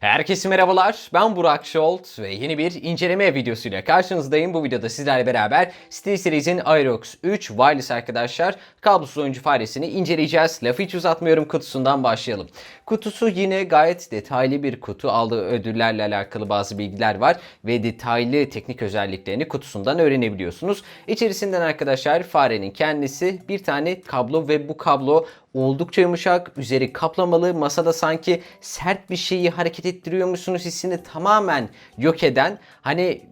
Herkese merhabalar. Ben Burak Şolt ve yeni bir inceleme videosuyla karşınızdayım. Bu videoda sizlerle beraber SteelSeries'in Aerox 3 Wireless arkadaşlar kablosuz oyuncu faresini inceleyeceğiz. Lafı hiç uzatmıyorum kutusundan başlayalım. Kutusu yine gayet detaylı bir kutu. Aldığı ödüllerle alakalı bazı bilgiler var ve detaylı teknik özelliklerini kutusundan öğrenebiliyorsunuz. İçerisinden arkadaşlar farenin kendisi bir tane kablo ve bu kablo oldukça yumuşak, üzeri kaplamalı, masada sanki sert bir şeyi hareket ettiriyormuşsunuz hissini tamamen yok eden hani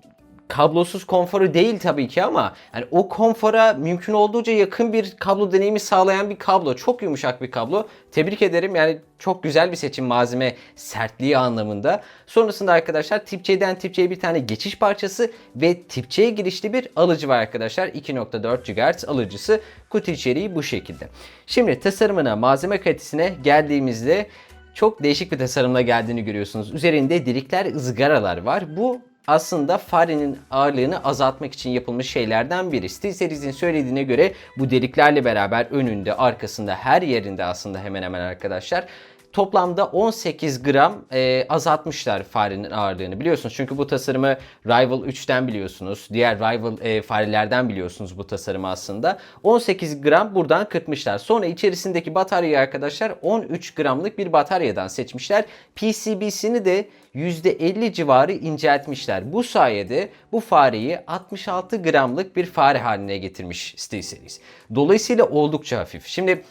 kablosuz konforu değil tabii ki ama hani o konfora mümkün olduğunca yakın bir kablo deneyimi sağlayan bir kablo. Çok yumuşak bir kablo. Tebrik ederim. Yani çok güzel bir seçim malzeme sertliği anlamında. Sonrasında arkadaşlar tip C'den tip C'ye bir tane geçiş parçası ve tip C'ye girişli bir alıcı var arkadaşlar. 2.4 GHz alıcısı. Kutu içeriği bu şekilde. Şimdi tasarımına, malzeme kalitesine geldiğimizde çok değişik bir tasarımla geldiğini görüyorsunuz. Üzerinde delikler, ızgaralar var. Bu aslında farenin ağırlığını azaltmak için yapılmış şeylerden biri. SteelSeries'in söylediğine göre bu deliklerle beraber önünde, arkasında, her yerinde aslında hemen hemen arkadaşlar toplamda 18 gram e, azaltmışlar farenin ağırlığını biliyorsunuz. Çünkü bu tasarımı Rival 3'ten biliyorsunuz. Diğer Rival e, farelerden biliyorsunuz bu tasarımı aslında. 18 gram buradan kırpmışlar. Sonra içerisindeki bataryayı arkadaşlar 13 gramlık bir bataryadan seçmişler. PCB'sini de %50 civarı inceltmişler. Bu sayede bu fareyi 66 gramlık bir fare haline getirmiş SteelSeries. Dolayısıyla oldukça hafif. Şimdi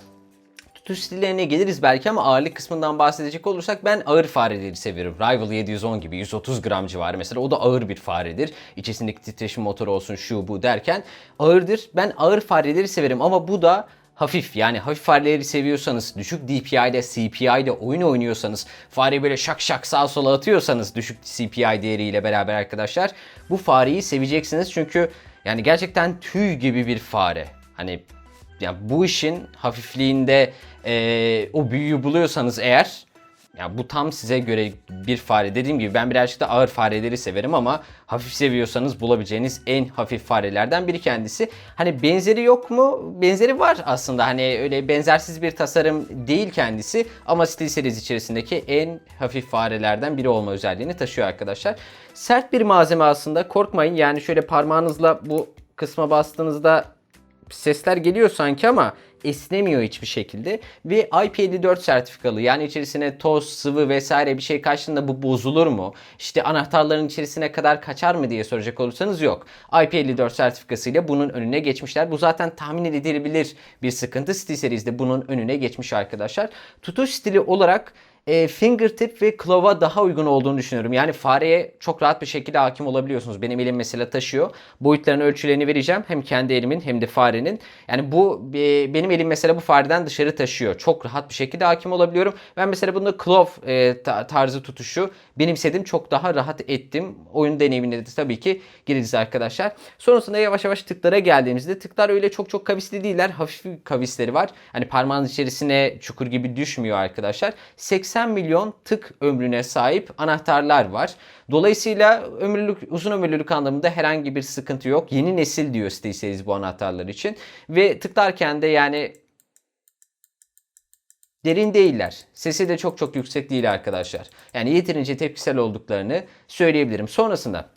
tutuş stillerine geliriz belki ama ağırlık kısmından bahsedecek olursak ben ağır fareleri severim. Rival 710 gibi 130 gram civarı mesela o da ağır bir faredir. İçerisindeki titreşim motoru olsun şu bu derken ağırdır. Ben ağır fareleri severim ama bu da hafif yani hafif fareleri seviyorsanız, düşük DPI ile CPI ile oyun oynuyorsanız, fareyi böyle şak şak sağa sola atıyorsanız düşük CPI değeriyle beraber arkadaşlar bu fareyi seveceksiniz çünkü yani gerçekten tüy gibi bir fare. Hani yani bu işin hafifliğinde eee, o büyüyü buluyorsanız eğer ya bu tam size göre bir fare. Dediğim gibi ben birazcık da ağır fareleri severim ama hafif seviyorsanız bulabileceğiniz en hafif farelerden biri kendisi. Hani benzeri yok mu? Benzeri var aslında. Hani öyle benzersiz bir tasarım değil kendisi ama SteelSeries içerisindeki en hafif farelerden biri olma özelliğini taşıyor arkadaşlar. Sert bir malzeme aslında. Korkmayın. Yani şöyle parmağınızla bu kısma bastığınızda sesler geliyor sanki ama esnemiyor hiçbir şekilde ve IP54 sertifikalı yani içerisine toz, sıvı vesaire bir şey kaçtığında bu bozulur mu? İşte anahtarların içerisine kadar kaçar mı diye soracak olursanız yok. IP54 sertifikasıyla bunun önüne geçmişler. Bu zaten tahmin edilebilir bir sıkıntı. SteelSeries'de bunun önüne geçmiş arkadaşlar. Tutuş stili olarak e, fingertip ve klova daha uygun olduğunu düşünüyorum. Yani fareye çok rahat bir şekilde hakim olabiliyorsunuz. Benim elim mesela taşıyor. Boyutlarını ölçülerini vereceğim. Hem kendi elimin hem de farenin. Yani bu e, benim elim mesela bu fareden dışarı taşıyor. Çok rahat bir şekilde hakim olabiliyorum. Ben mesela bunda klov e, ta- tarzı tutuşu benimsedim. Çok daha rahat ettim. Oyun deneyimine de tabii ki gireceğiz arkadaşlar. Sonrasında yavaş yavaş tıklara geldiğimizde tıklar öyle çok çok kavisli değiller. Hafif kavisleri var. Hani parmağınız içerisine çukur gibi düşmüyor arkadaşlar. 80 milyon tık ömrüne sahip anahtarlar var. Dolayısıyla ömürlülük, uzun ömürlülük anlamında herhangi bir sıkıntı yok. Yeni nesil diyor SteelSeries bu anahtarlar için. Ve tıklarken de yani derin değiller. Sesi de çok çok yüksek değil arkadaşlar. Yani yeterince tepkisel olduklarını söyleyebilirim. Sonrasında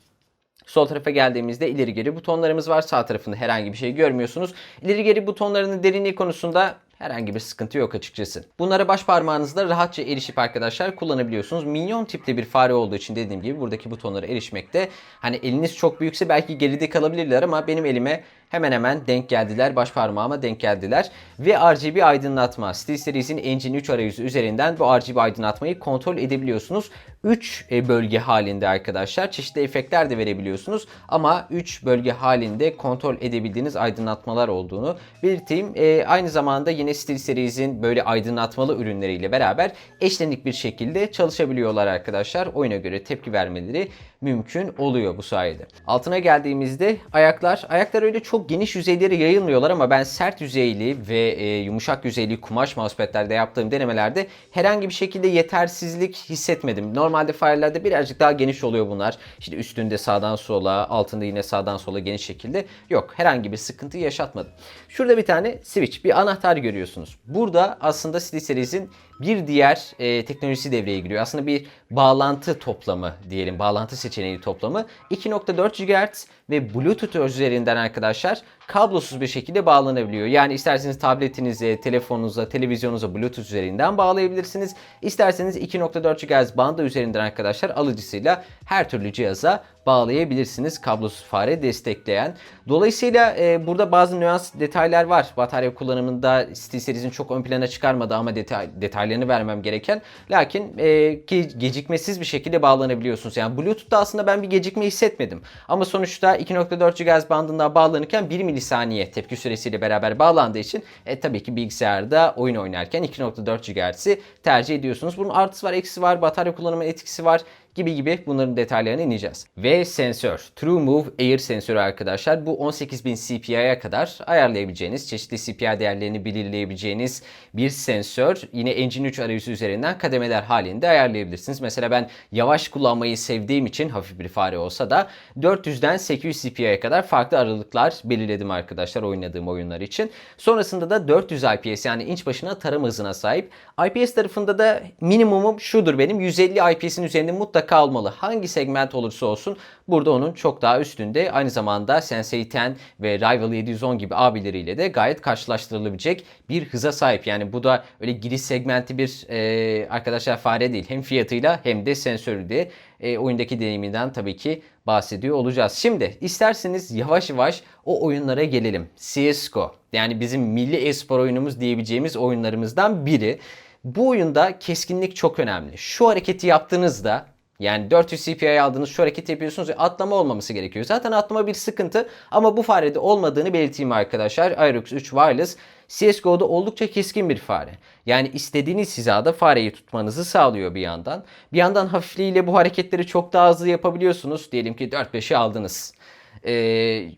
Sol tarafa geldiğimizde ileri geri butonlarımız var. Sağ tarafında herhangi bir şey görmüyorsunuz. İleri geri butonlarının derinliği konusunda herhangi bir sıkıntı yok açıkçası. Bunlara baş parmağınızla rahatça erişip arkadaşlar kullanabiliyorsunuz. Minyon tipte bir fare olduğu için dediğim gibi buradaki butonlara erişmekte hani eliniz çok büyükse belki geride kalabilirler ama benim elime hemen hemen denk geldiler. Baş parmağıma denk geldiler. Ve RGB aydınlatma. SteelSeries'in Engine 3 arayüzü üzerinden bu RGB aydınlatmayı kontrol edebiliyorsunuz. 3 bölge halinde arkadaşlar. Çeşitli efektler de verebiliyorsunuz. Ama 3 bölge halinde kontrol edebildiğiniz aydınlatmalar olduğunu belirteyim. E, aynı zamanda yine SteelSeries'in böyle aydınlatmalı ürünleriyle beraber eşlenik bir şekilde çalışabiliyorlar arkadaşlar. Oyuna göre tepki vermeleri mümkün oluyor bu sayede. Altına geldiğimizde ayaklar, ayaklar öyle çok geniş yüzeylere yayılmıyorlar ama ben sert yüzeyli ve e, yumuşak yüzeyli kumaş mousepad'lerde yaptığım denemelerde herhangi bir şekilde yetersizlik hissetmedim. Normalde Fire'lerde birazcık daha geniş oluyor bunlar. İşte üstünde sağdan sola, altında yine sağdan sola geniş şekilde. Yok herhangi bir sıkıntı yaşatmadım. Şurada bir tane switch, bir anahtar görüyorsunuz. Burada aslında SteelSeries'in bir diğer e, teknolojisi devreye giriyor. Aslında bir bağlantı toplamı diyelim. Bağlantı seçeneği toplamı. 2.4 GHz ve Bluetooth üzerinden arkadaşlar arkadaşlar kablosuz bir şekilde bağlanabiliyor. Yani isterseniz tabletinize, telefonunuza, televizyonunuza Bluetooth üzerinden bağlayabilirsiniz. İsterseniz 2.4 GHz bandı üzerinden arkadaşlar alıcısıyla her türlü cihaza bağlayabilirsiniz. Kablosuz fare destekleyen. Dolayısıyla e, burada bazı nüans detaylar var. Batarya kullanımında SteelSeries'in çok ön plana çıkarmadı ama detay, detaylarını vermem gereken. Lakin e, ki gecikmesiz bir şekilde bağlanabiliyorsunuz. Yani Bluetooth'ta aslında ben bir gecikme hissetmedim. Ama sonuçta 2.4 GHz bandında bağlanırken 1 milisaniye tepki süresiyle beraber bağlandığı için e, tabii ki bilgisayarda oyun oynarken 2.4 GHz'i tercih ediyorsunuz. Bunun artısı var, eksisi var, batarya kullanımı etkisi var gibi gibi bunların detaylarına ineceğiz. Ve sensör. TrueMove Air sensörü arkadaşlar. Bu 18000 CPI'ye kadar ayarlayabileceğiniz, çeşitli CPI değerlerini belirleyebileceğiniz bir sensör. Yine Engine 3 arayüzü üzerinden kademeler halinde ayarlayabilirsiniz. Mesela ben yavaş kullanmayı sevdiğim için hafif bir fare olsa da 400'den 800 CPI'ye kadar farklı aralıklar belirledim arkadaşlar oynadığım oyunlar için. Sonrasında da 400 IPS yani inç başına tarım hızına sahip. IPS tarafında da minimumum şudur benim 150 IPS'in üzerinde mutlaka kalmalı. Hangi segment olursa olsun burada onun çok daha üstünde. Aynı zamanda Sensei 10 ve Rival 710 gibi abileriyle de gayet karşılaştırılabilecek bir hıza sahip. Yani bu da öyle giriş segmenti bir e, arkadaşlar fare değil. Hem fiyatıyla hem de sensörü de e, oyundaki deneyiminden tabii ki bahsediyor olacağız. Şimdi isterseniz yavaş yavaş o oyunlara gelelim. CSGO yani bizim milli espor oyunumuz diyebileceğimiz oyunlarımızdan biri. Bu oyunda keskinlik çok önemli. Şu hareketi yaptığınızda yani 400 CPI aldığınız şu hareketi yapıyorsunuz ve atlama olmaması gerekiyor. Zaten atlama bir sıkıntı ama bu farede olmadığını belirteyim arkadaşlar. Aerox 3 Wireless CSGO'da oldukça keskin bir fare. Yani istediğiniz hizada fareyi tutmanızı sağlıyor bir yandan. Bir yandan hafifliğiyle bu hareketleri çok daha hızlı yapabiliyorsunuz. Diyelim ki 4-5'i aldınız. Ee,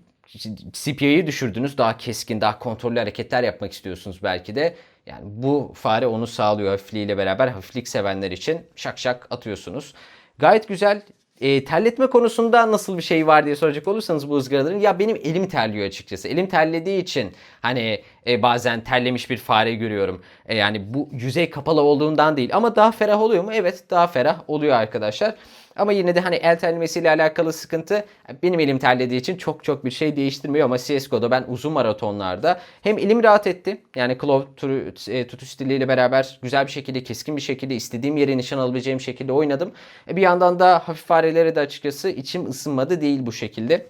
CPI'yi düşürdünüz. Daha keskin, daha kontrollü hareketler yapmak istiyorsunuz belki de. Yani bu fare onu sağlıyor hafifliğiyle beraber. Hafiflik sevenler için şak şak atıyorsunuz. Gayet güzel. E, terletme konusunda nasıl bir şey var diye soracak olursanız bu ızgaraların ya benim elim terliyor açıkçası. Elim terlediği için hani e, bazen terlemiş bir fare görüyorum. E, yani bu yüzey kapalı olduğundan değil ama daha ferah oluyor mu? Evet daha ferah oluyor arkadaşlar. Ama yine de hani el terlemesiyle alakalı sıkıntı benim elim terlediği için çok çok bir şey değiştirmiyor ama CSGO'da ben uzun maratonlarda hem elim rahat etti. Yani claw e, tutuş stiliyle beraber güzel bir şekilde keskin bir şekilde istediğim yere nişan alabileceğim şekilde oynadım. E, bir yandan da hafif farelere de açıkçası içim ısınmadı değil bu şekilde.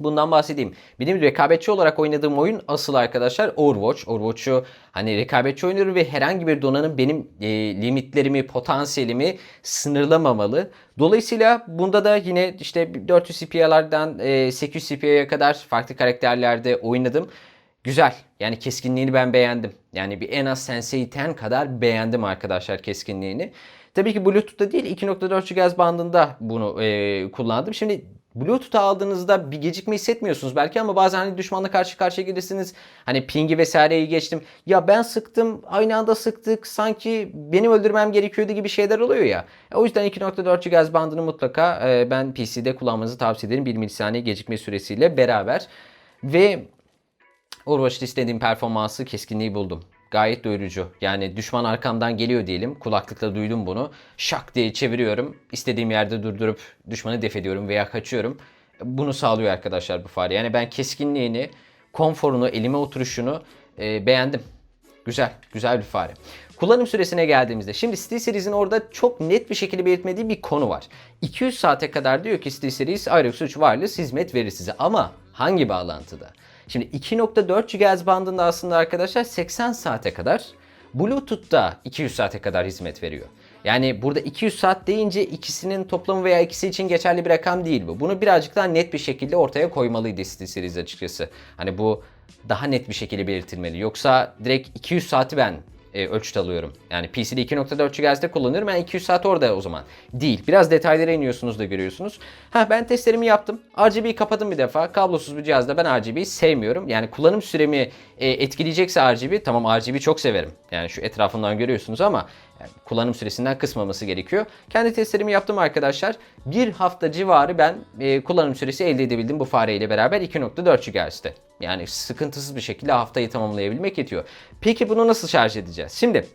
Bundan bahsedeyim. Benim rekabetçi olarak oynadığım oyun asıl arkadaşlar Overwatch. Overwatch'u hani rekabetçi oynuyorum ve herhangi bir donanım benim e, limitlerimi, potansiyelimi sınırlamamalı. Dolayısıyla bunda da yine işte 400 CPI'lerden e, 800 CPI'ye kadar farklı karakterlerde oynadım. Güzel. Yani keskinliğini ben beğendim. Yani bir en az Sensei 10 kadar beğendim arkadaşlar keskinliğini. Tabii ki Bluetooth'ta değil 2.4 GHz bandında bunu e, kullandım. Şimdi Bluetooth'a aldığınızda bir gecikme hissetmiyorsunuz belki ama bazen hani düşmanla karşı karşıya gelirsiniz. Hani pingi vesaireyi geçtim. Ya ben sıktım aynı anda sıktık sanki benim öldürmem gerekiyordu gibi şeyler oluyor ya. O yüzden 2.4 GHz bandını mutlaka e, ben PC'de kullanmanızı tavsiye ederim. 1 milisaniye gecikme süresiyle beraber. Ve Overwatch'ta istediğim performansı keskinliği buldum. Gayet doyurucu. Yani düşman arkamdan geliyor diyelim. Kulaklıkla duydum bunu. Şak diye çeviriyorum. İstediğim yerde durdurup düşmanı def ediyorum veya kaçıyorum. Bunu sağlıyor arkadaşlar bu fare. Yani ben keskinliğini, konforunu, elime oturuşunu e, beğendim. Güzel, güzel bir fare. Kullanım süresine geldiğimizde şimdi SteelSeries'in orada çok net bir şekilde belirtmediği bir konu var. 200 saate kadar diyor ki SteelSeries Aerox 3 Wireless hizmet verir size ama hangi bağlantıda? Şimdi 2.4 GHz bandında aslında arkadaşlar 80 saate kadar Bluetooth'ta 200 saate kadar hizmet veriyor. Yani burada 200 saat deyince ikisinin toplamı veya ikisi için geçerli bir rakam değil bu. Bunu birazcık daha net bir şekilde ortaya koymalıydı SteelSeries açıkçası. Hani bu daha net bir şekilde belirtilmeli. Yoksa direkt 200 saati ben e, ölçüt alıyorum. Yani PC'de 2.4 GHz'de kullanıyorum. Ben 200 saat orada o zaman. Değil. Biraz detaylara iniyorsunuz da görüyorsunuz. Ha ben testlerimi yaptım. RGB'yi kapadım bir defa. Kablosuz bir cihazda ben RGB'yi sevmiyorum. Yani kullanım süremi e, etkileyecekse RGB tamam RGB çok severim. Yani şu etrafından görüyorsunuz ama yani kullanım süresinden kısmaması gerekiyor. Kendi testlerimi yaptım arkadaşlar. Bir hafta civarı ben e, kullanım süresi elde edebildim bu fareyle beraber 2.4 GHz'de. Yani sıkıntısız bir şekilde haftayı tamamlayabilmek yetiyor. Peki bunu nasıl şarj edeceğiz? Şimdi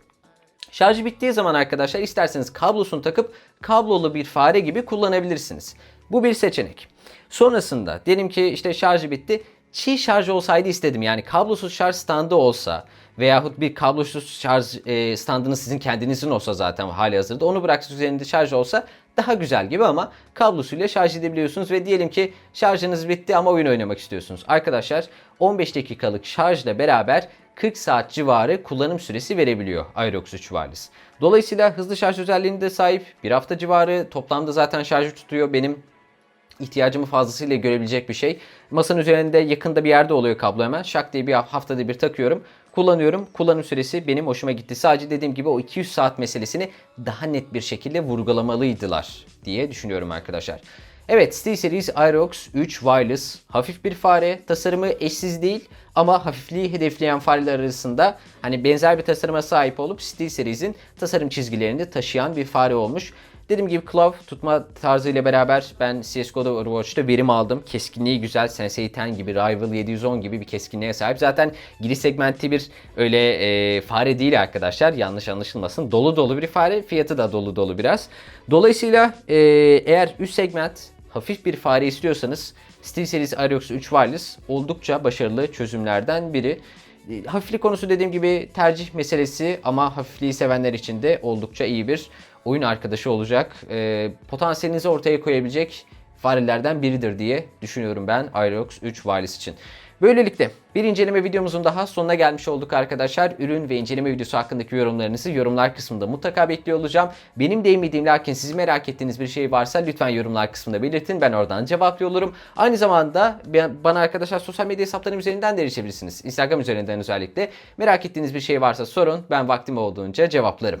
Şarjı bittiği zaman arkadaşlar isterseniz kablosunu takıp kablolu bir fare gibi kullanabilirsiniz. Bu bir seçenek. Sonrasında diyelim ki işte şarjı bitti. Çiğ şarj olsaydı istedim. Yani kablosuz şarj standı olsa veyahut bir kablosuz şarj e, standınız sizin kendinizin olsa zaten hali hazırda onu bıraksanız üzerinde şarj olsa daha güzel gibi ama kablosuyla şarj edebiliyorsunuz ve diyelim ki şarjınız bitti ama oyun oynamak istiyorsunuz. Arkadaşlar 15 dakikalık şarjla beraber 40 saat civarı kullanım süresi verebiliyor Aerox 3 Wireless. Dolayısıyla hızlı şarj özelliğine de sahip. Bir hafta civarı toplamda zaten şarjı tutuyor. Benim ihtiyacımı fazlasıyla görebilecek bir şey. Masanın üzerinde yakında bir yerde oluyor kablo hemen. Şak diye bir haftada bir takıyorum. Kullanıyorum. Kullanım süresi benim hoşuma gitti. Sadece dediğim gibi o 200 saat meselesini daha net bir şekilde vurgulamalıydılar diye düşünüyorum arkadaşlar. Evet SteelSeries Aerox 3 Wireless hafif bir fare. Tasarımı eşsiz değil ama hafifliği hedefleyen fareler arasında hani benzer bir tasarıma sahip olup SteelSeries'in tasarım çizgilerini taşıyan bir fare olmuş. Dediğim gibi Claw tutma tarzıyla beraber ben CSGO'da Overwatch'ta verim aldım. Keskinliği güzel. Sensei 10 gibi, Rival 710 gibi bir keskinliğe sahip. Zaten giriş segmenti bir öyle e, fare değil arkadaşlar. Yanlış anlaşılmasın. Dolu dolu bir fare. Fiyatı da dolu dolu biraz. Dolayısıyla e, eğer üst segment hafif bir fare istiyorsanız SteelSeries Aerox 3 Wireless oldukça başarılı çözümlerden biri. E, Hafiflik konusu dediğim gibi tercih meselesi ama hafifliği sevenler için de oldukça iyi bir oyun arkadaşı olacak. E, potansiyelinizi ortaya koyabilecek farelerden biridir diye düşünüyorum ben Aerox 3 Wireless için. Böylelikle bir inceleme videomuzun daha sonuna gelmiş olduk arkadaşlar. Ürün ve inceleme videosu hakkındaki yorumlarınızı yorumlar kısmında mutlaka bekliyor olacağım. Benim değinmediğim lakin sizi merak ettiğiniz bir şey varsa lütfen yorumlar kısmında belirtin. Ben oradan cevaplıyor olurum. Aynı zamanda bana arkadaşlar sosyal medya hesaplarım üzerinden de erişebilirsiniz. Instagram üzerinden özellikle. Merak ettiğiniz bir şey varsa sorun. Ben vaktim olduğunca cevaplarım.